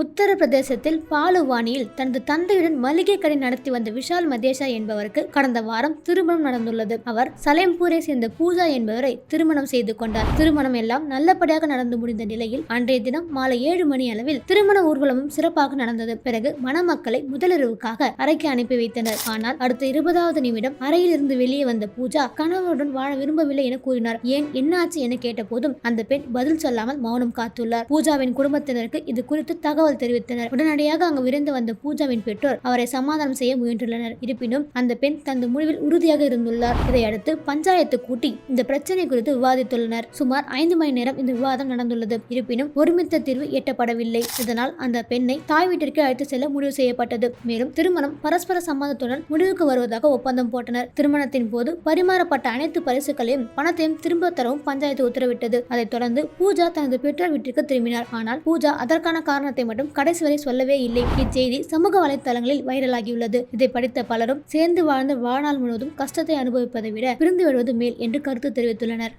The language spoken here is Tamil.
உத்தரப்பிரதேசத்தில் பாலுவானியில் தனது தந்தையுடன் மளிகை கடை நடத்தி வந்த விஷால் மதேஷா என்பவருக்கு கடந்த வாரம் திருமணம் நடந்துள்ளது. அவர் சலேம்பூரை சேர்ந்த பூஜா என்பவரை திருமணம் செய்து கொண்டார். திருமணம் எல்லாம் நல்லபடியாக நடந்து முடிந்த நிலையில் அன்றைய தினம் மாலை ஏழு மணி அளவில் திருமண ஊர்வலமும் சிறப்பாக நடந்தது. பிறகு மணமக்களை முதலிரவுக்காக அறைக்கு அனுப்பி வைத்தனர். ஆனால் அடுத்த இருபதாவது நிமிடம் அறையில் இருந்து வெளியே வந்த பூஜா கணவருடன் வாழ விரும்பவில்லை என கூறினார். ஏன்? என்னாச்சு என கேட்டபோதும் அந்த பெண் பதில் சொல்லாமல் மௌனம் காத்துள்ளார். பூஜாவின் குடும்பத்தினருக்கு இது குறித்து தகவல் தெரிவித்தனர். உடனடியாக அங்கு விரைந்து வந்த பூஜாவின் பெற்றோர் அவரை சமாதானம் செய்ய முயன்றுள்ளனர். இருப்பினும் அந்த பெண் தனது முடிவில் உறுதியாக இருந்துள்ளார். இதையடுத்து பஞ்சாயத்து கூட்டி இந்த பிரச்சனை குறித்து விவாதித்துள்ளனர். சுமார் ஐந்து மணி நேரம் இந்த விவாதம் நடந்துள்ளது. இருப்பினும் ஒருமித்த தீர்வு எட்டப்படவில்லை. இதனால் அந்த பெண்ணை தாய் வீட்டிற்கு அழைத்து செல்ல முடிவு செய்யப்பட்டது. மேலும் திருமணம் பரஸ்பர சம்மதத்துடன் முடிவுக்கு வருவதாக ஒப்பந்தம் போட்டனர். திருமணத்தின் போது பரிமாறப்பட்ட அனைத்து பரிசுகளையும் பணத்தையும் திரும்ப தரவும் பஞ்சாயத்து உத்தரவிட்டது. அதைத் தொடர்ந்து பூஜா தனது பெற்றோர் வீட்டிற்கு திரும்பினார். ஆனால் பூஜா அதற்கான காரணத்தை மட்டும் கடைசி வரை சொல்லவே இல்லை. இச்செய்தி சமூக வலைதளங்களில் வைரலாகியுள்ளது. இதை படித்த பலரும் சேர்ந்து வாழ்ந்த வாழ்நாள் முழுவதும் கஷ்டத்தை அனுபவிப்பதை விட பிரிந்து விடுவது மேல் என்று கருத்து தெரிவித்துள்ளனர்.